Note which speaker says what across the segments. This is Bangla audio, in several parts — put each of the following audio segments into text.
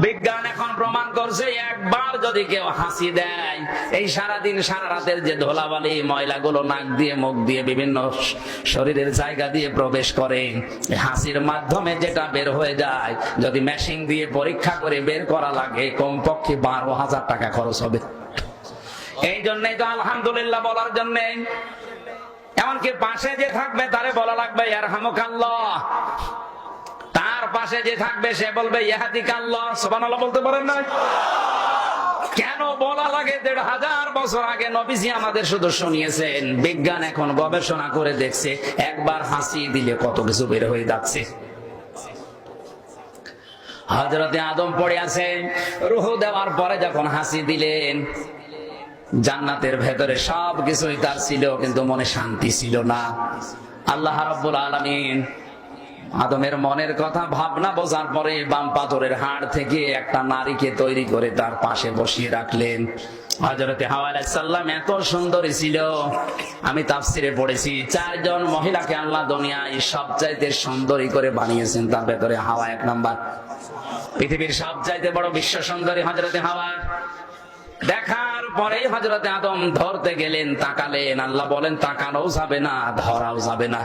Speaker 1: বিজ্ঞান এখন প্রমাণ করছে, একবার যদি কেউ হাসি দেয়, এই সারাদিন, সারা রাতের যে ধোলাবালি, ময়লাগুলো নাক দিয়ে, মুখ দিয়ে বিভিন্ন শরীরের জায়গা দিয়ে প্রবেশ করে হাসির মাধ্যমে যেটা বের হয়ে যায়, যদি মেশিন দিয়ে পরীক্ষা করে বের করা লাগে, কমপক্ষে বারো হাজার টাকা খরচ হবে। এই জন্যই তো আলহামদুলিল্লাহ বলার জন্যে। এমনকি পাশে যে থাকবে, তারে বলা লাগবে আর হামকাল্লাহ তার পাশে যে থাকবে, সে বলবে ইহাদিক আল্লাহ সুবহানাল্লাহ বলতে পারেন না কেন বলা লাগে, দেড় হাজার বছর আগে নবীজি আমাদের শুধু শুনিয়েছেন, বিজ্ঞান এখন গবেষণা করে দেখছে, একবার হাসি দিলে কত কিছু বের হয়ে যাচ্ছে। হজরতে আদম পড়ে আছে, রুহ দেওয়ার পরে যখন হাসি দিলেন, জান্নাতের ভেতরে সব কিছুই তার ছিল, কিন্তু মনে শান্তি ছিল না। আল্লাহ রাব্বুল আলামিন আদমের মনের কথা ভাবনা বোঝার পরে বাম পাথরের হাড় থেকে একটা নারীকে তৈরি করে তার পাশে বসিয়ে রাখলেন। হজরতে হাওয়ালাম এত সুন্দরী ছিল। আমি তাফসিরে পড়েছি, চারজন মহিলাকে আল্লাহ দুনিয়ায় সবচাইতে সুন্দরী করে বানিয়েছেন। তার ভেতরে হাওয়া এক নাম্বার। পৃথিবীর সবচাইতে বড় বিশ্ব সুন্দরী হজরতে হাওয়া। দেখার পরেই হজরতে আদম ধরতে গেলেন, তাকালেন। আল্লাহ বলেন, তাকানোও যাবে না, ধরাও যাবে না।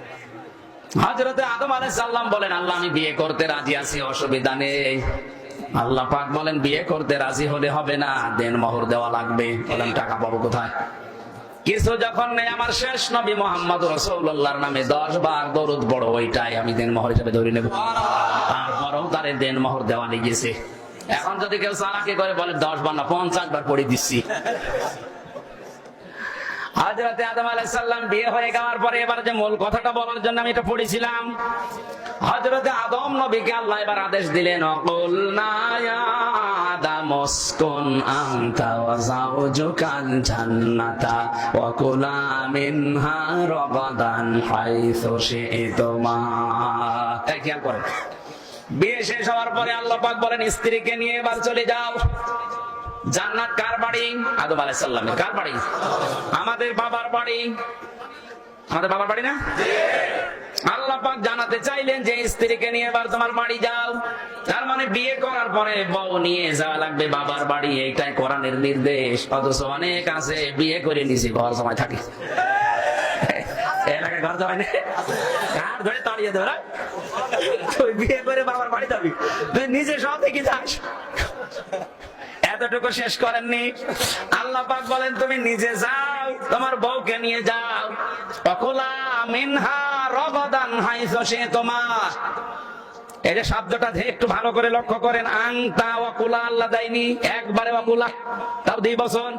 Speaker 1: হজরতে আদম আলাই সাল্লাম বলেন, আল্লাহ, আমি বিয়ে করতে রাজি আছি, অসুবিধা নেই। আল্লাহ পাক বলেন, বিয়ে করতে রাজি হলে হবে না, দেন মোহর দেওয়া লাগবে। বলেন, টাকা পাবো কোথায়? কিছু যখন নেই, আমার শেষ নবী মোহাম্মদ রসৌল্লাহর নামে দশ বার দরুদ বড় ওইটাই আমি দেন মোহর হিসেবে ধরে নেব। তারপরেও তারে দেন মোহর দেওয়া লেগেছে। এখন যদি কেউ চালাকি করে বলে, দশ বার না, পঞ্চাশ বার পড়ে দিচ্ছি। হাজরাতে আদম আলাইসাল্লাম বিয়ে হয়ে যাওয়ার পরে এবার যে মূল কথাটা বলার জন্য আমি এটা পড়েছিলাম। হজরতে আদম নবীকে আল্লাহ এবার আদেশ দিলেন, অকুল আদামস্কুন আনতা ওয়া যাওজুকাল জান্নাতা ওয়া কুলা মিনহা রাগাদান হাইসু শি'তুমা। খেয়াল করেন। বিয়ে শেষ হওয়ার পরে আল্লাহ পাক বলেন, স্ত্রীকে নিয়ে এবার চলে যাও। জান্নাত কার বাড়ি? আদম আলাইসাল্লামের কার বাড়ি? আমাদের বাবার বাড়ি। আমাদের বাবার বাড়ি না? আল্লাহ পাক জানাতে চাইলেন যে, স্ত্রীকে নিয়ে এবার তোমার বাড়ি যাও। তার মানে বিয়ে করার পরে বউ নিয়ে যাওয়া লাগবে বাবার বাড়ি। এইটাই কোরআনের নির্দেশ। অথচ অনেক আছে, বিয়ে করে নিছি, ঘর সময় থাকে। এলাকায় ঘর জমায় কার ধরে তাড়িয়ে দেবে তুই বিয়ে করে বাবার বাড়ি যাবি। তুই নিজে সব দেখে যাস। এতটুকু শেষ করেননি। আল্লাহ পাক বলেন, তুমি নিজে যাও, তোমার বউকে নিয়ে যাও। অকুলা মিনহা রগদান হাইসো, সে তোমার। এই যে শব্দটা একটু ভালো করে লক্ষ্য করেন। আংতা ওয়াকুলা আল্লাহ দেয়নি। একবারে ওয়াকুলা তাও দুই বছর